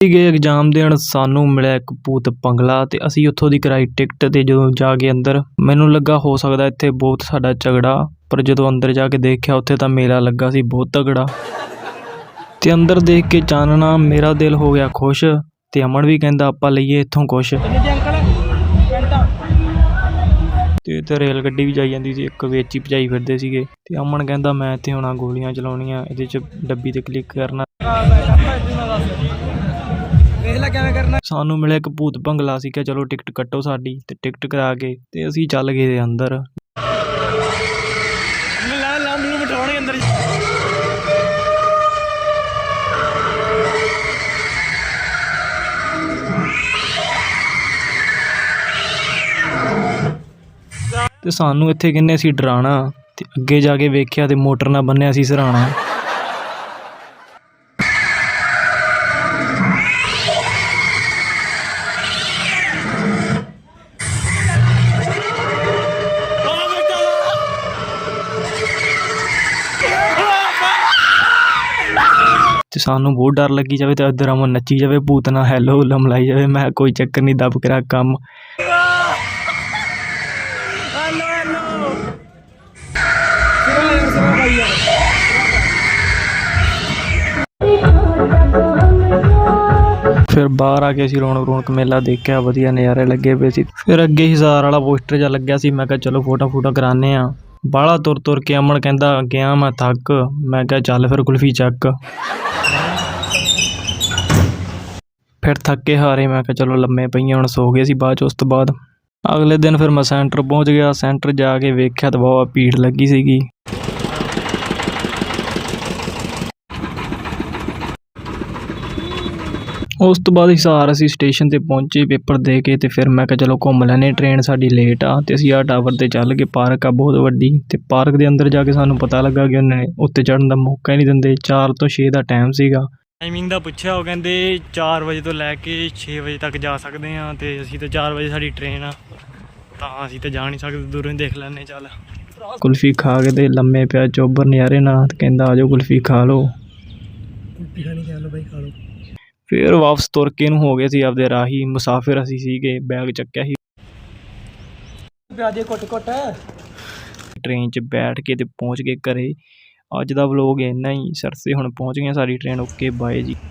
ਗਏ ਐਗਜ਼ਾਮ ਦੇਣ, ਸਾਨੂੰ ਮਿਲਿਆ ਇੱਕ ਭੂਤ ਪੰਗਲਾ ਤੇ ਅਸੀਂ ਉੱਥੋਂ ਦੀ ਕਰਾਈ ਟਿਕਟ ਤੇ ਜਦੋਂ ਜਾ ਕੇ ਅੰਦਰ, ਮੈਨੂੰ ਲੱਗਾ ਹੋ ਸਕਦਾ ਇੱਥੇ ਬਹੁਤ ਸਾਡਾ ਝਗੜਾ, ਪਰ ਜਦੋਂ ਅੰਦਰ ਜਾ ਕੇ ਦੇਖਿਆ ਉੱਥੇ ਤਾਂ ਮੇਲਾ ਲੱਗਾ ਸੀ ਬਹੁਤ ਤਗੜਾ। ਤੇ ਅੰਦਰ ਦੇਖ ਕੇ ਚਾਨਣਾ, ਮੇਰਾ ਦਿਲ ਹੋ ਗਿਆ ਖੁਸ਼ ਤੇ ਅਮਨ ਵੀ ਕਹਿੰਦਾ, ਆਪਾਂ ਲਈਏ ਇੱਥੋਂ ਕੁਛ। ਤੇ ਇੱਥੇ ਰੇਲ ਗੱਡੀ ਵੀ ਜਾਈ ਜਾਂਦੀ ਸੀ, ਇੱਕ ਵਿੱਚ ਹੀ ਭਜਾਈ ਫਿਰਦੇ ਸੀਗੇ। ਤੇ ਅਮਨ ਕਹਿੰਦਾ, ਮੈਂ ਇੱਥੇ ਹੁਣਾ ਗੋਲੀਆਂ ਚਲਾਉਣੀਆਂ, ਇਹਦੇ 'ਚ ਡੱਬੀ ਤੇ ਕਲਿੱਕ ਕਰਨਾ। ਵੇਖ ਲੈ ਕਿਵੇਂ ਕਰਨਾ। ਸਾਨੂੰ ਮਿਲਿਆ ਇੱਕ ਭੂਤ ਬੰਗਲਾ ਸੀ ਕਿ ਚਲੋ ਟਿਕਟ ਕੱਟੋ ਸਾਡੀ ਤੇ ਟਿਕਟ ਕਰਾ ਕੇ ਤੇ ਅਸੀਂ ਚੱਲ ਗਏ ਦੇ ਅੰਦਰ। ਲਾ ਲਾ ਮੈਨੂੰ ਬਿਠਾਉਣਗੇ ਅੰਦਰ ਤੇ ਸਾਨੂੰ ਇੱਥੇ ਕਹਿੰਦੇ ਸੀ ਡਰਾਣਾ ਤੇ ਅੱਗੇ ਜਾ ਕੇ ਵੇਖਿਆ ਤੇ ਮੋਟਰ ਨਾਲ ਬੰਨਿਆ ਸੀ ਸਰਾਣਾ। ਤੇ ਸਾਨੂੰ ਬਹੁਤ ਡਰ ਲੱਗੀ ਜਾਵੇ ਤੇ ਇੱਧਰ ਅਮਨ ਨੱਚੀ ਜਾਵੇ, ਭੂਤ ਨਾਲ ਹੈਲੋ ਹੁੱਲਾ ਮਿਲਾਈ ਜਾਵੇ। ਮੈਂ ਕਿਹਾ, ਕੋਈ ਚੱਕਰ ਨਹੀਂ, ਦੱਬ ਕੇ ਰੱਖ ਕੰਮ। ਫਿਰ ਬਾਹਰ ਆ ਕੇ ਅਸੀਂ ਰੌਣਕ ਰੌਣਕ ਮੇਲਾ ਦੇਖਿਆ, ਵਧੀਆ ਨਜ਼ਾਰੇ ਲੱਗੇ ਪਏ ਸੀ। ਫਿਰ ਅੱਗੇ ਹਿਜ਼ਾਰ ਵਾਲਾ ਪੋਸਟਰ ਜਿਹਾ ਲੱਗਿਆ ਸੀ, ਮੈਂ ਕਿਹਾ, ਚਲੋ ਫੋਟੋ ਫੋਟੋ ਕਰਾਨੇ ਆ ਬਾਹਲਾ ਤੁਰ ਤੁਰ ਕੇ ਅਮਨ ਕਹਿੰਦਾ, ਗਿਆ ਮੈਂ ਥੱਕ। ਮੈਂ ਕਿਹਾ, ਚੱਲ ਫਿਰ ਕੁਲਫੀ ਚੱਕ। ਫਿਰ ਥੱਕੇ ਹਾਰੇ, ਮੈਂ ਕਿਹਾ ਚਲੋ ਲੰਮੇ ਪਈਆਂ, ਹੁਣ ਸੋ ਗਏ ਸੀ ਬਾਅਦ ਚ, ਉਸ ਤੋਂ ਬਾਅਦ। ਅਗਲੇ ਦਿਨ ਫਿਰ ਮੈਂ ਸੈਂਟਰ ਪਹੁੰਚ ਗਿਆ, ਸੈਂਟਰ ਜਾ ਕੇ ਵੇਖਿਆ ਤਾਂ ਬਹੁਤ ਭੀੜ ਲੱਗੀ ਸੀਗੀ। ਉਸ ਤੋਂ ਬਾਅਦ ਹਿਸਾਰ ਅਸੀਂ ਸਟੇਸ਼ਨ ਤੇ ਪਹੁੰਚੇ, ਪੇਪਰ ਦੇ ਕੇ ਤੇ ਫਿਰ ਮੈਂ ਕਿਹਾ ਚਲੋ ਘੁੰਮ ਲੈਨੇ ਟ੍ਰੇਨ ਸਾਡੀ ਲੇਟ ਆ ਤੇ ਅਸੀਂ ਆ ਟਾਵਰ ਤੇ ਚੱਲ ਕੇ ਪਾਰਕ ਆ ਬਹੁਤ ਵੱਡੀ ਤੇ ਪਾਰਕ ਦੇ ਅੰਦਰ ਜਾ ਕੇ ਸਾਨੂੰ ਪਤਾ ਲੱਗਾ ਕਿ ਉਹਨੇ ਉੱਤੇ ਚੜਨ ਦਾ ਮੌਕਾ ਹੀ ਨਹੀਂ ਦਿੰਦੇ 4 ਤੋਂ 6 ਦਾ ਟਾਈਮ ਸੀਗਾ। ਟਾਈਮਿੰਗ ਦਾ ਪੁੱਛਿਆ ਉਹ ਕਹਿੰਦੇ 4 ਵਜੇ ਤੋਂ ਲੈ ਕੇ 6 ਵਜੇ ਤੱਕ ਜਾ ਸਕਦੇ ਆ ਤੇ ਅਸੀਂ ਤਾਂ 4 ਵਜੇ ਸਾਡੀ ਟ੍ਰੇਨ ਆ। ਤਾਂ ਅਸੀਂ ਤਾਂ ਜਾ ਨਹੀਂ ਸਕਦੇ ਦੂਰੋਂ ਹੀ ਦੇਖ ਲੈਣੇ ਚੱਲ। ਕੁਲਫੀ ਖਾ ਕੇ ਤੇ ਲੰਮੇ ਪਿਆ ਚੋਬਰ ਨਿਆਰੇ ਨਾਲ ਕਹਿੰਦਾ ਆਜੋ ਕੁਲਫੀ ਖਾ ਲਓ। ਰੋਟੀ ਖਾਣੀ ਖਾ ਲਓ ਬਾਈ ਖਾ ਲਓ। ਫਿਰ ਵਾਪਸ ਤੁਰ ਕੇ ਨੂੰ ਹੋ ਗਏ ਸੀ ਆਪਦੇ ਰਾਹੀ ਮੁਸਾਫਿਰ ਅਸੀਂ ਸੀਗੇ ਬੈਗ ਚੱਕਿਆ ਸੀ। ਪਿਆਜੇ ਕੁੱਟ ਕੁੱਟ ਟ੍ਰੇਨ 'ਚ ਬੈਠ ਕੇ ਤੇ ਪਹੁੰਚ ਗਏ ਘਰੇ। ਅੱਜ ਦਾ ਵਲੋਗ ਇੰਨਾ ਹੀ। ਸਰਸੇ ਹੁਣ ਪਹੁੰਚ ਗਏ ਸਾਡੀ ਟ੍ਰੇਨ ਓਕੇ ਬਾਏ ਜੀ।